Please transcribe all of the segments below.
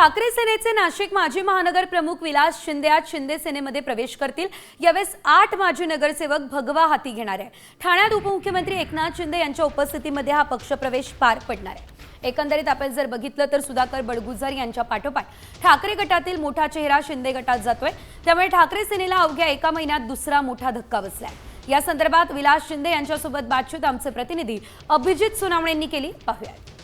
ठाकरे सेनेचे नाशिक माजी महानगर प्रमुख विलास शिंदे आज शिंदे सेनेमध्ये प्रवेश करतील. यावेळेस आठ माजी नगरसेवक भगवा हाती घेणार आहे ठाण्यात उपमुख्यमंत्री एकनाथ शिंदे यांच्या उपस्थितीमध्ये हा पक्षप्रवेश पार पडणार आहे. एकंदरीत आपण जर बघितलं तर सुधाकर बडगुजर यांच्या पाठोपाठ ठाकरे गटातील मोठा चेहरा शिंदे गटात जातोय. त्यामुळे ठाकरे सेनेला अवघ्या एका महिन्यात दुसरा मोठा धक्का बसलाय. या संदर्भात विलास शिंदे यांच्यासोबत बातचीत आमचे प्रतिनिधी अभिजित सुनावणेंनी केली. पाहूयात.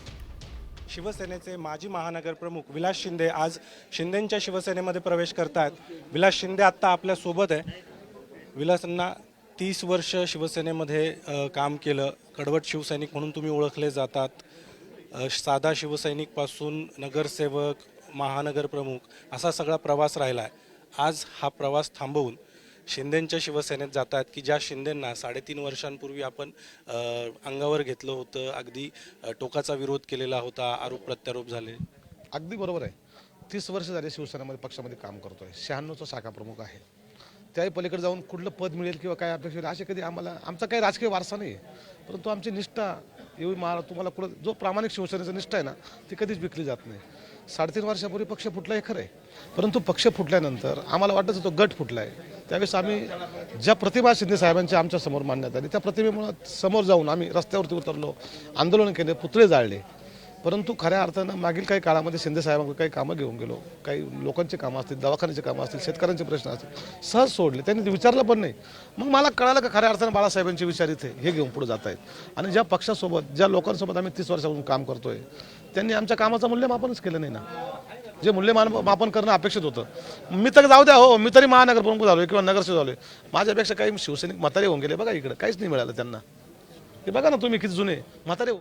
शिवसेनेचे माजी महानगरप्रमुख विलास शिंदे आज शिंदेंच्या शिवसेनेमध्ये प्रवेश करतात विलास शिंदे आत्ता आपल्यासोबत आहे. विलासांना तीस वर्ष शिवसेनेमध्ये अ, काम केलं. कडवट शिवसैनिक म्हणून तुम्ही ओळखले जातात. अ, साधा शिवसैनिकपासून नगरसेवक महानगरप्रमुख असा सगळा प्रवास राहिला आहे आज हा प्रवास थांबवून शिंदेंच्या शिवसेनेत जात आहेत की ज्या शिंदेंना साडेतीन वर्षांपूर्वी आपण अंगावर घेतलं होतं अगदी टोकाचा विरोध केलेला होता आरोप प्रत्यारोप झाले. अगदी बरोबर आहे. तीस वर्ष झाले शिवसेनेमध्ये पक्षामध्ये काम करतोय. शहाण्णवचा शाखा प्रमुख आहे. त्याही पलीकडे जाऊन कुठलं पद मिळेल किंवा काय अपेक्षा होईल असे कधी आम्हाला आमचा काही राजकीय वारसा नाही आहे परंतु आमची निष्ठा एवढी मा तुम्हाला कुठं जो प्रामाणिक शिवसेनेचा निष्ठा आहे ना ती कधीच विकली जात नाही. साडेतीन वर्षापूर्वी पक्ष फुटला हे खरं आहे. परंतु पक्ष फुटल्यानंतर आम्हाला वाटत तो गट फुटला आहे त्यावेळेस आम्ही ज्या प्रतिभा शिंदे साहेबांच्या आमच्यासमोर मांडण्यात आली त्या प्रतिमेमुळं समोर जाऊन आम्ही रस्त्यावरती उतरलो आंदोलन केले पुतळे जाळले. परंतु खऱ्या अर्थानं मागील काही काळामध्ये शिंदे साहेबांकडे काही कामं घेऊन गेलो. काही लोकांची कामं असतील दवाखान्याचे कामं असतील शेतकऱ्यांचे प्रश्न असतील सहज सोडले. त्यांनी विचारलं पण नाही. मग मला कळालं का खऱ्या अर्थानं बाळासाहेबांचे विचार इथे हे घेऊन पुढे जात आहेत. आणि ज्या पक्षासोबत ज्या लोकांसोबत आम्ही तीस वर्षापासून काम करतोय त्यांनी आमच्या कामाचं मूल्यमापनच केलं नाही ना. जे मूल्यमान मापन करणं अपेक्षित होतं. मी तर जाऊ द्या हो, हो मी तरी महानगर प्रमुख झालो किंवा नगरसेवक झालो माझ्यापेक्षा काही शिवसैनिक म्हातारे होऊन गेले. बघा इकडे काहीच नाही मिळालं त्यांना. हे बघा ना तुम्ही किती जुने म्हातारे हो